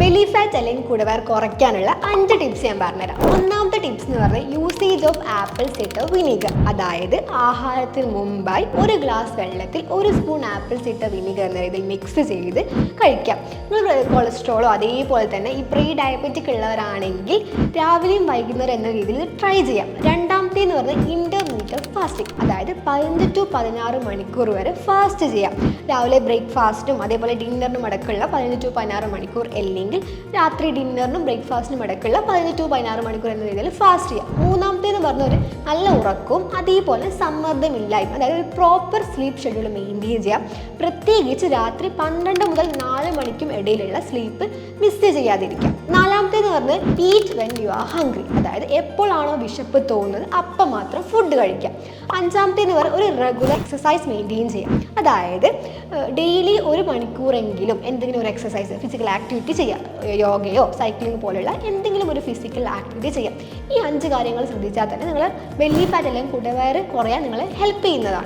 ബെലി fat അല്ലെങ്കിൽ കുടവയർ കുറയ്ക്കാനുള്ള അഞ്ച് ടിപ്സ് ഞാൻ പറഞ്ഞുതരാം. ഒന്നാമത്തെ ടിപ്സ് എന്ന് പറഞ്ഞാൽ usage of apple cider vinegar അതായത് ആഹാരത്തിന് മുമ്പായി ഒരു ഗ്ലാസ് വെള്ളത്തിൽ ഒരു സ്പൂൺ ആപ്പിൾ സിറ്റർ വിനീഗർ എന്ന രീതിയിൽ മിക്സ് ചെയ്ത് കഴിക്കാം. നിങ്ങൾ കൊളസ്ട്രോളോ അതേപോലെ തന്നെ ഈ പ്രീ ഡയബറ്റിക് ഉള്ളവരാണെങ്കിൽ രാവിലെയും വൈകുന്നേരം എന്ന രീതിയിൽ ട്രൈ ചെയ്യാം. രണ്ടാമത്തേന്ന് പറഞ്ഞാൽ പറഞ്ഞാൽ ഇന്റർമീഡിയറ്റ് ഫാസ്റ്റിംഗ് അതായത് പതിനഞ്ച് ടു പതിനാറ് മണിക്കൂർ വരെ ഫാസ്റ്റ് ചെയ്യാം. രാവിലെ ബ്രേക്ക്ഫാസ്റ്റും അതേപോലെ ഡിന്നറിനും അടക്കമുള്ള പതിനഞ്ച് ടു പതിനാറ് മണിക്കൂർ അല്ലെങ്കിൽ രാത്രി ഡിന്നറിനും ബ്രേക്ക്ഫാസ്റ്റിനും അടക്കമുള്ള പതിനഞ്ച് ടു പതിനാറ് മണിക്കൂർ എന്ന രീതിയിൽ ഫാസ്റ്റ് ചെയ്യാം. മൂന്നാമത്തേന്ന് പറഞ്ഞ ഒരു നല്ല ഉറക്കവും അതേപോലെ സമ്മർദ്ദമില്ലായ്മ അതായത് ഒരു പ്രോപ്പർ സ്ലീപ്പ് ഷെഡ്യൂൾ മെയിന്റെയിൻ ചെയ്യാം. പ്രത്യേകിച്ച് രാത്രി പന്ത്രണ്ട് മുതൽ നാല് മണിക്കും ഇടയിലുള്ള സ്ലീപ്പ് മിസ് ചെയ്യാതിരിക്കാം. നാലാമത്തേന്ന് പറഞ്ഞ് eat when you are hungry അതായത് എപ്പോഴാണോ വിശപ്പ് തോന്നുന്നത് അപ്പം മാത്രം ഫുഡ് കഴിക്കുക. അഞ്ചാമത്തെ എന്ന് പറഞ്ഞാൽ ഒരു റെഗുലർ എക്സസൈസ് മെയിന്റെയിൻ ചെയ്യുക. അതായത് ഡെയിലി ഒരു മണിക്കൂറെങ്കിലും എന്തെങ്കിലും ഒരു എക്സസൈസ് ഫിസിക്കൽ ആക്ടിവിറ്റി ചെയ്യുക. യോഗയോ സൈക്ലിംഗ് പോലെയുള്ള എന്തെങ്കിലും ഒരു ഫിസിക്കൽ ആക്ടിവിറ്റി ചെയ്യുക. ഈ അഞ്ച് കാര്യങ്ങൾ ശ്രദ്ധിച്ചാൽ തന്നെ നിങ്ങൾ ബെല്ലി ഫാറ്റ് അല്ലെങ്കിൽ കുടവയർ കുറയാൻ നിങ്ങളെ ഹെൽപ്പ് ചെയ്യുന്നതാണ്.